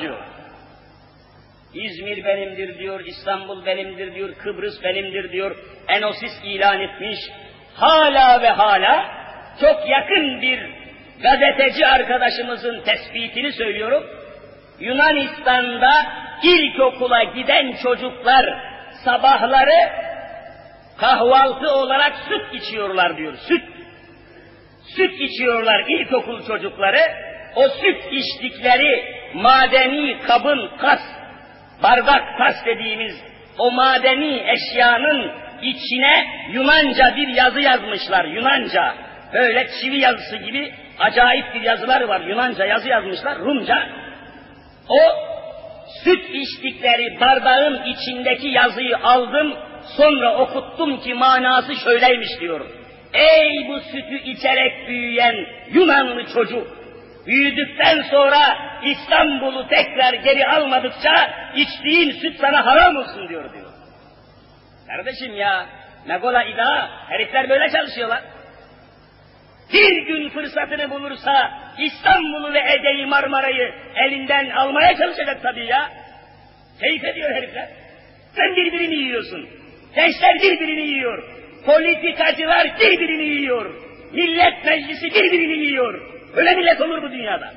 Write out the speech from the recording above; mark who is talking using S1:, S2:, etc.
S1: yazıyor. İzmir benimdir diyor, İstanbul benimdir diyor, Kıbrıs benimdir diyor, Enosis ilan etmiş. Hala ve hala çok yakın bir gazeteci arkadaşımızın tespitini söylüyorum. Yunanistan'da ilkokula giden çocuklar sabahları kahvaltı olarak süt içiyorlar diyor, süt. Süt içiyorlar ilkokul çocukları. O süt içtikleri madeni kabın kas, bardak tas dediğimiz o madeni eşyanın içine Yunanca bir yazı yazmışlar, Yunanca. Böyle çivi yazısı gibi acayip bir yazılar var, Yunanca yazı yazmışlar, Rumca. O süt içtikleri bardağın içindeki yazıyı aldım, sonra okuttum ki manası şöyleymiş diyor. Ey bu sütü içerek büyüyen Yunanlı çocuk! Büyüdükten sonra İstanbul'u tekrar geri almadıkça içtiğin süt sana haram olsun diyor diyor. Kardeşim ya, Nagola İda, herifler böyle çalışıyorlar. Bir gün fırsatını bulursa İstanbul'u ve Ege'yi Marmara'yı elinden almaya çalışacak tabii ya. Keyif ediyor herifler. Sen birbirini yiyorsun. Gençler birbirini yiyor. Politikacılar birbirini yiyor. Millet meclisi birbirini yiyor. Öyle millet olur bu dünyada.